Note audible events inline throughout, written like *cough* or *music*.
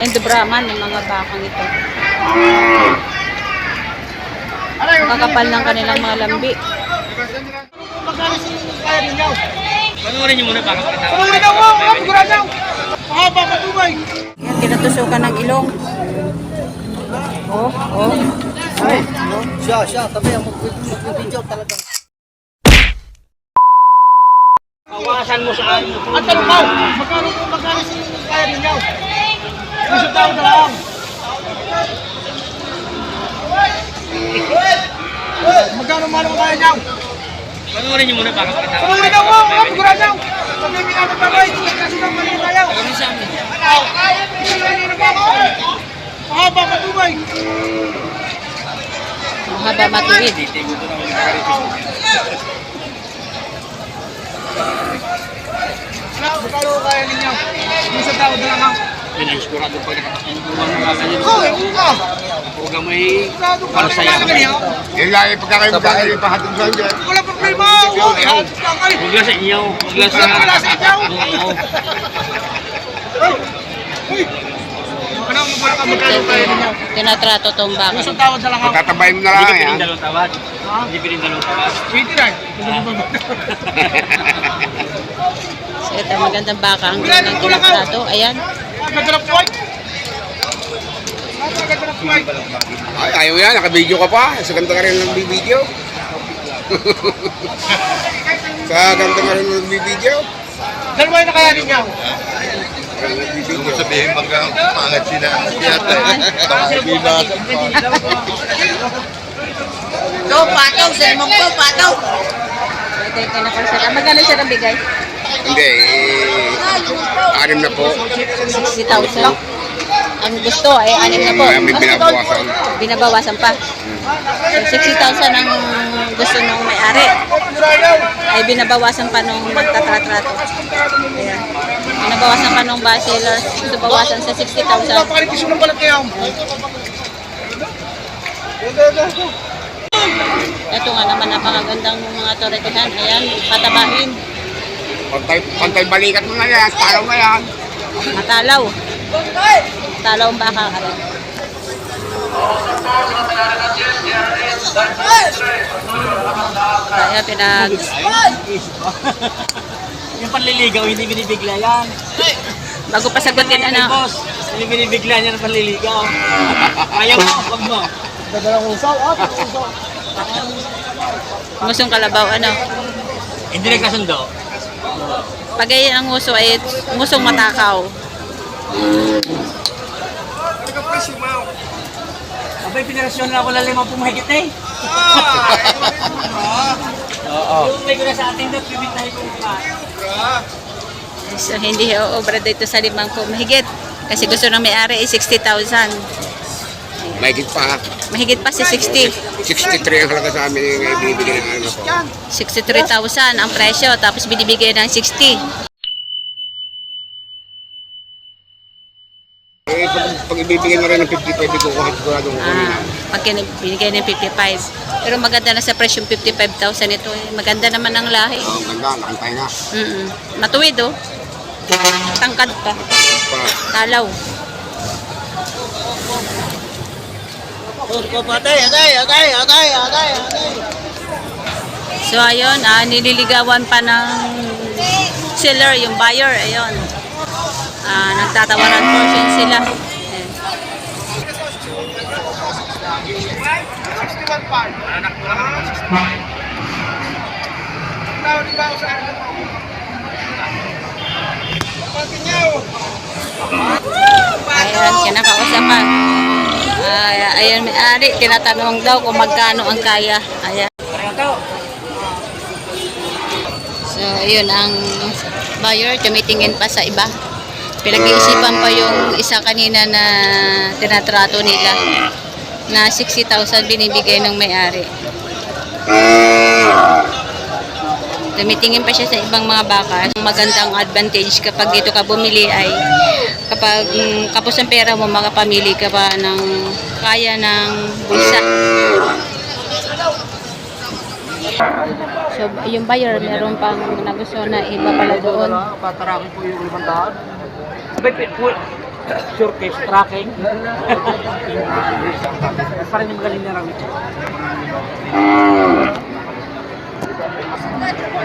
And Brahman, yung mga bakang ito. Kakapal ng kanilang mga lambi. Panoorin niyo muna baka makita. Ano na mo? Ano sigurado? Mahaba ka tumay. Yan, tinatusukan ng ilong. Oh, oh. Siya, siya. Tabi ang mag-video talaga. Awasan mo sa akin. At tanong ko, magkano magkano kaya ninyo? Tao na lang. Magkano man ang kaya niyo? Panoorin niyo muna baka makita. Ano na mo? Ano sigurado? Sabi mo nga magkabay. Kasi nang mali tayo. Ano sa amin? Mahaba ka tumay. Mahaba matuwid. Magkano kaya ninyo? Gusto tao na lang. Pinasigurado pag nakakasubuhan ng mga ganyan. Oh, yung uka. Huwag ka may para na sa'yo. ganyan. Yan lang yung pagkakain mo kakain yung pahatid ko dyan. Wala problema. Oh, ihatid ka kayo. Huwag lang sa inyo. Huwag lang sa... Sa inyo? Ano mo ba magkano kaya ninyo? Tinatrato tong baka. Gusto tawad na lang ako. Tatabay mo na Hindi lang yan. piling dalawang tawad. Hindi piling dalawang tawad. Pwede na. *laughs* Ito magandang baka ang kanilang tinatrato. Ayan. Ay, ayaw yan. Naka-video ka pa. Sa ganda ka rin ng video. *laughs* Sa ganda ka rin ng video. Dalawa na kaya ninyo. Nagbibideo. sabihin mag pangat sila yata eh. *laughs* Pangat. Go, pataw. Salmong ko, pataw. Ito yung kinakonserta. Magkano siya ng bigay? Hindi, eh, anim na po. 60,000. Ang gusto ay anim na po. May binabawasan. Binabawasan pa. So, 60,000 ang gusto nung may-ari. Ay binabawasan pa nung magtatratrato. Ayan. Binabawasan pa nung bachelor. Bawasan sa 60,000. Napakalitis mo ng balat niya. Ito nga naman napakagandang mga toretihan. Ayan, patabain. Pantay, pantay balikat mo na yan. Talo mo yan. Matalaw. Matalaw ang baka. Ayan. Kaya pinag... *laughs* Yung panliligaw, hindi binibigla yan. Bago pa sagutin, ano, boss, hindi binibigla niya ng panliligaw. Ayaw mo, wag mo. Dadalang usaw. Ah, usaw. ngusong kalabaw, ano. Hindi nagkasundo. Pag ay ang nguso ay ngusong matakaw. Abay, pinarasyon na ako lang limang pumahigit eh. *laughs* Oo. Yung may ko na sa ating dot, bibitahin ko pa. So, hindi obra dito sa limang po mahigit. Kasi gusto ng may-ari ay 60,000. Mahigit pa. Mahigit pa si 60. 63 ang halaga sa amin yung ibibigay ng ano ko. 63,000 ang presyo. Tapos binibigay ng 60. Eh, pag, pag ibibigay mo rin ng 50, pwede ko kahit sigurado ko Ah, pag kin- binigay ng 55. Pero maganda na sa presyong 55,000 ito. Eh. Maganda naman ang lahi. Ang ganda, nakantay na. Mm Matuwid oh. Tangkad pa. Pa. Talaw. Atay, atay, atay, atay, atay, atay. So ayun, ah, nililigawan pa ng seller, yung buyer, ayun. Ah, nagtatawaran portion sila. Ayan. 61 pa. Anak mo naman 61. Tawag ba ako sa akin? Pagkinyaw. Ayan, kinakausapan. Ay, ayun, may ari, tinatanong daw kung magkano ang kaya. Ayan. So, ayun, ang buyer, tumitingin pa sa iba. Pinag-iisipan pa yung isa kanina na tinatrato nila na 60,000 binibigay ng may-ari. Tumitingin pa siya sa ibang mga baka. Ang magandang advantage kapag dito ka bumili ay kapag mm, kapos ang pera mo, makapamili ka pa ng kaya ng bulsa. So, yung buyer, meron pang nagusto na iba pala doon. Patarakin po yung pi- pu- Sure case tracking. *laughs* Parang yung magaling na rin.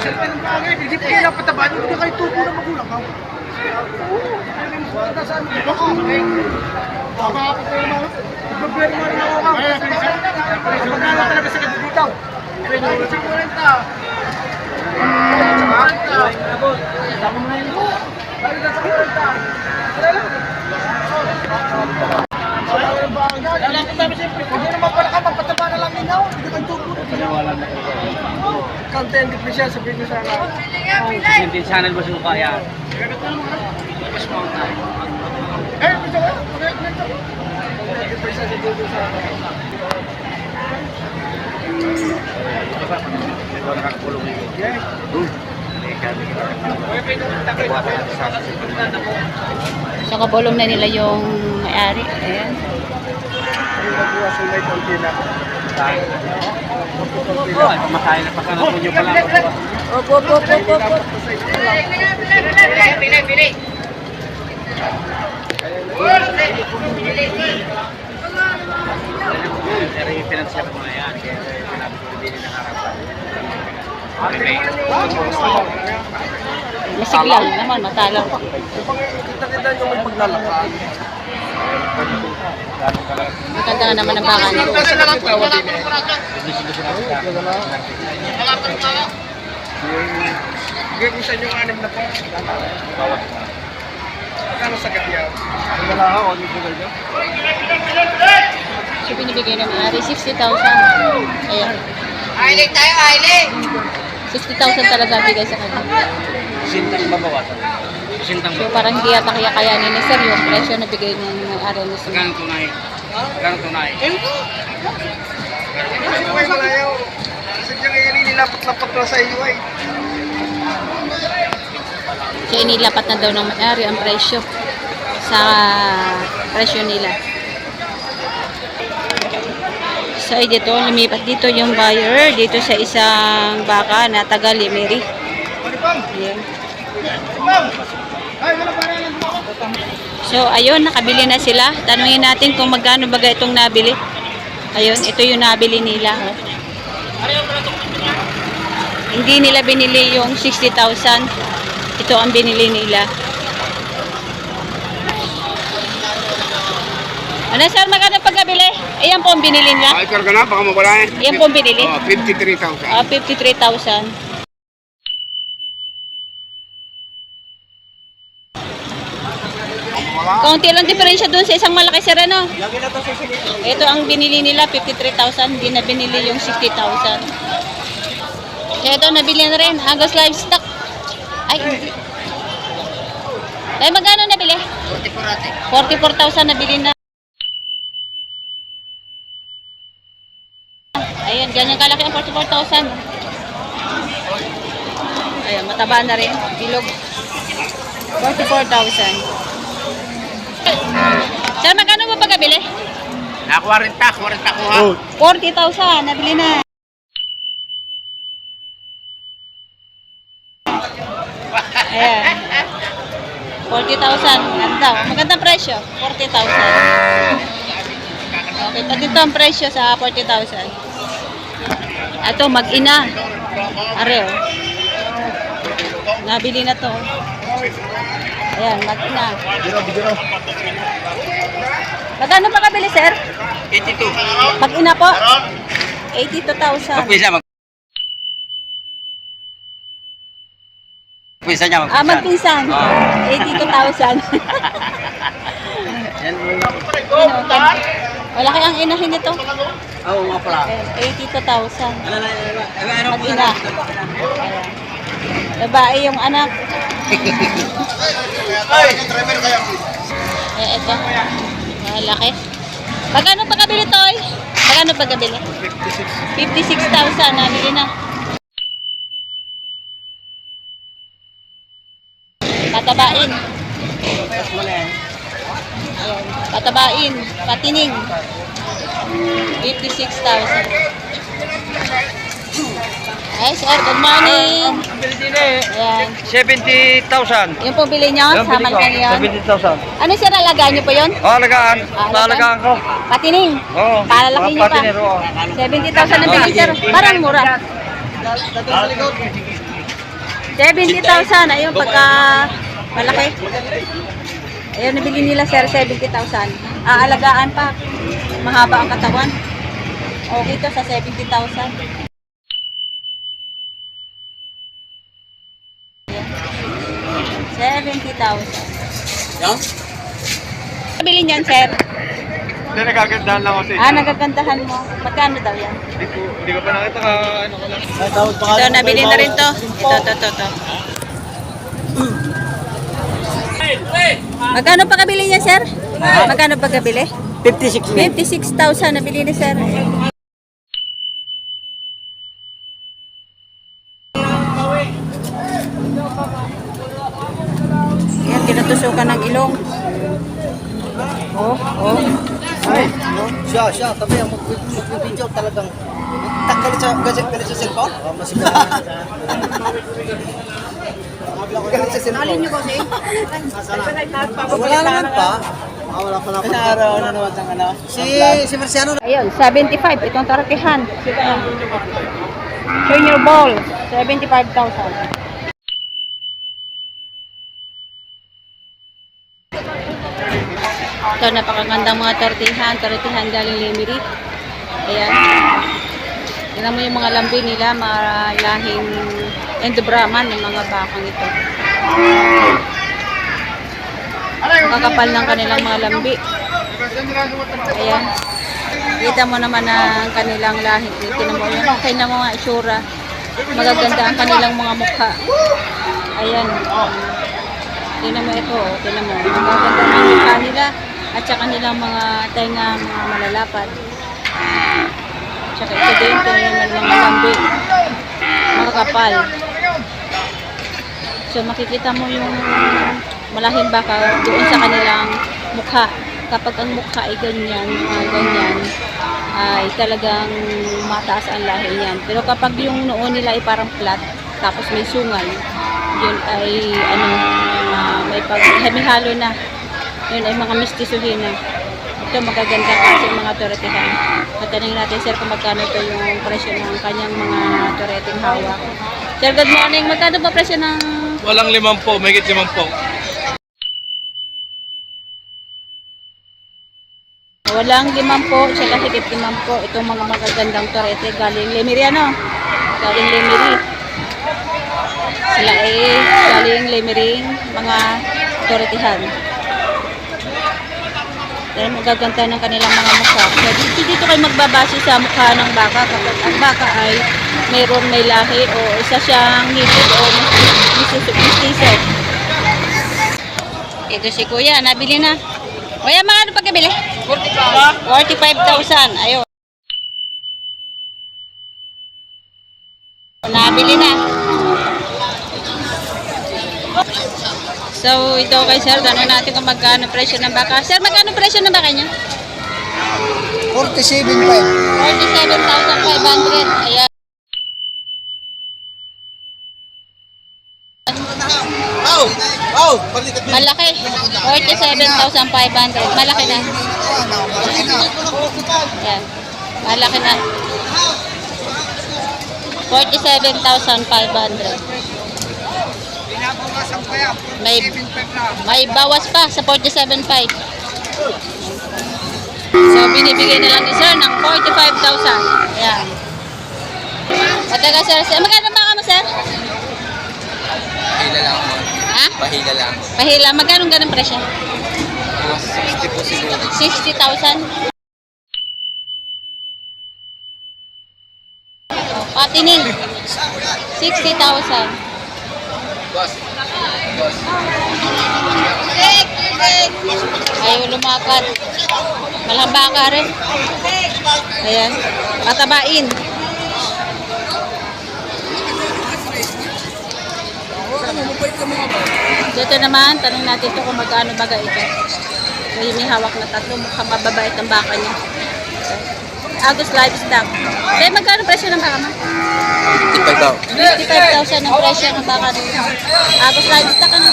Hindi pa kailangan patabaan, hindi kayo tubo na magulang ka. Saan mo? Baka. Baka ako kayo na. Problema na ako ka. Magkano talaga sa kadibitaw? 50. Alam ko dami siyempre, hindi naman pala ka, magpataba na lang ninyo. Hindi kayo tubo na. Content hindi siya, sabihin ko sa akin. Hindi channel mo siya kaya. Eh, bisa ko. Bisa sa dulo sa So, kabulong na nila yung may-ari. Ayan. Nagbuwas yung may konti na. Makain na pa ka na po nyo pala. Opo, opo, opo, opo, opo. Pero yung financial mo na yan. Kaya sinabi ko din na harapan. Masiglang naman, matalang. Kita-kita yung may paglalakad. Maganda nga naman ang baka na eh. Bigay ko sa inyo ang anim na po. Na. Magkano sa gabiyaw? Wala ako, ano yung bigay niyo? So, binibigay ng may-ari, 60,000. Ayan. Ailing tayo, ailing! 60,000 talaga bigay sa kanya. Sintang babawasan. Sintang So, parang hindi yata kaya kayanin ni Sir yung presyo na bigay ng may-ari ni Sir. Magkano tunay? Magkano tunay? Ano kayo malayaw? Sadyang ngayon nililapat-lapat ko sa iyo ay. So, inilapat na daw ng may-ari ang presyo sa presyo nila. So, ay dito, lumipat dito yung buyer dito sa isang baka na taga Limeri. Pa rin. So, ayun, nakabili na sila. Tanungin natin kung magkano baga itong nabili. Ayun, ito yung nabili nila. oh. Hindi nila binili yung 60,000. Ito ang binili nila. Ano sir, magkano pagkabili? Ayan po ang binili nila. Ay, karga na, baka mawala eh. Ayan po ang binili. Oh, 53,000. Ah, 53,000. Kaunti lang diferensya doon sa isang malaki sir ano. Ito ang binili nila 53,000, hindi na binili yung 60,000. Kaya ito nabili na rin, Agos Livestock. Ay, hindi. Ay, magkano nabili? 44,000 nabili na. Ayan, ganyan kalaki ang 44,000. Ayan, mataba na rin. Bilog. 44,000. Sir, magkano mo pagkabili? Na 40, 40 ko ha. 40,000. Nabili na. Ayan. 40,000. Ganda. Magandang presyo. 40,000. Okay, pati ito ang presyo sa 40,000. Ito, mag-ina. Are, oh. Nabili na to. Ayan, mag-ina. Magkano pa kabili, sir? 82. Mag-ina po? 82,000. Pisa mag... Pisa niya Ah, magpinsan. 82,000. *laughs* Yan mo. Malaki ang inahin nito. Oo nga pala. Ayan, 82,000. Ano na, ano, ano, ano. Ayan. Babae yung anak. *laughs* Ay, driver kaya. Eh, ito. Malaki. Magkano pa kabili, Toy? Magkano pa kabili? 56,000. Nabili na. Patabain. Ayan. Patabain. Patining. 56,000. Ay, sir, good morning. Bili din eh. Ayan. 70,000. Yung po bili nyo, Yung bili saman ko, ka niyon. 70,000. Ano sir, alagaan nyo po yun? Oh, alagaan. Ah, Paalagaan ko. Patining. Oo. Palalaki nyo pa. Patinero, oo. 70,000 na bili sir. Parang mura. 70,000. Ayun, pagka malaki. Ayun, nabili nila sir, 70,000. Aalagaan pa. Mahaba ang katawan. Okay to sa 70,000. 70,000. Yan? Nabili niyan, sir. Hindi, nagagandahan lang ako sa Ah, nagagandahan mo. Magkano daw yan? Hindi ko, hindi ko pa nakita ka, ano ko lang. Ito, nabili na rin to. Ito, ito, ito, ito. Magkano pa kabili niya, sir? Magkano pa kabili? 56 56,000 nabili ni sir. Siya, siya, tabi ang mag-video talagang takal sa gadget galit sa cellphone. Oh, mas Galit sa cellphone. Alin niyo kasi? Wala naman pa. Ah, wala pa na. Inaaraw na naman ang ano. Si si Marciano Ayun, 75. Itong tortihan. Ayan. Junior ball, 75,000. Ito, napakagandang mga tortihan. Tortihan galing Lemery. Ayan. Tingnan mo yung mga lambi nila, mga lahing Endobraman, yung mga bakang ito. Kakapal ng kanilang mga lambi. Ayan. Kita mo naman ang kanilang lahi. Tingnan mo yung kanya mga itsura. Magaganda ang kanilang mga mukha. Ayan. Tingnan mo ito. oh. Tingnan mo. Magaganda ang mukha nila. At saka kanilang mga tenga, mga malalapad. Tsaka ito din. Tingnan mo mga lambi. Mga kapal. So makikita mo yung malahing baka doon sa kanilang mukha. Kapag ang mukha ay ganyan, ah, ganyan, ay talagang mataas ang lahi niyan. Pero kapag yung noo nila ay parang flat, tapos may sungal, yun ay ano, ah, may pag halo na. Yun ay mga mistisuhin na. Ito magaganda kasi mga toretihan. Tatanungin natin sir kung magkano ito yung presyo ng kanyang mga toreting hawak. Sir, good morning. Magkano ba presyo ng Walang limang po, may limang po. Walang limang po, siya higit limang po. Itong mga magagandang torete galing Lemery ano? Galing Lemery. Sila ay galing Lemery, mga toretihan. Dahil magaganda ng kanilang mga mukha. So, dito, dito kayo magbabase sa mukha ng baka kapag ang baka ay mayroong may lahi o isa siyang hibig o mistiso. Ito si Kuya, nabili na. Kuya, mga ano pagkabili? 45,000. Ayun. Nabili na. So, ito kay sir, tanong natin kung magkano presyo ng baka. Sir, magkano presyo ng baka niya? 47.5. 47,500. Ayan. Aw! Aw! Balikat Malaki. 47,500. Malaki na. Ayan. Malaki na. 47,500. May may bawas pa sa 47.5. So, binibigay na lang ni sir ng 45,000. Ayan. Mataga sir, sir. Magkano ba ka mo, sir? Pahila lang po. Ha? Pahila lang. Pahila. Magkano ganun presyo? Mga 60 po siguro. 60,000. Oh, Patining. 60,000. Boss. Ayaw lumakad. Malamba ka rin. Ayan. Patabain. So ito naman, tanong natin ito kung magkano baga ito. So may hawak na tatlo, mukhang mababait ang baka niya. So, Agus Livestock. Kaya magkano presyo ng baka ma? daw. 55,000 ang presyo ng baka nila. Ah, basta dito ka na.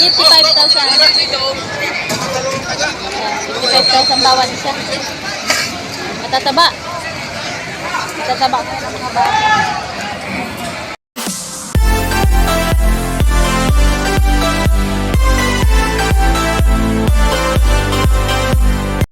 55,000. 55,000 bawat isa. Matataba. Matataba ko ng mga baka.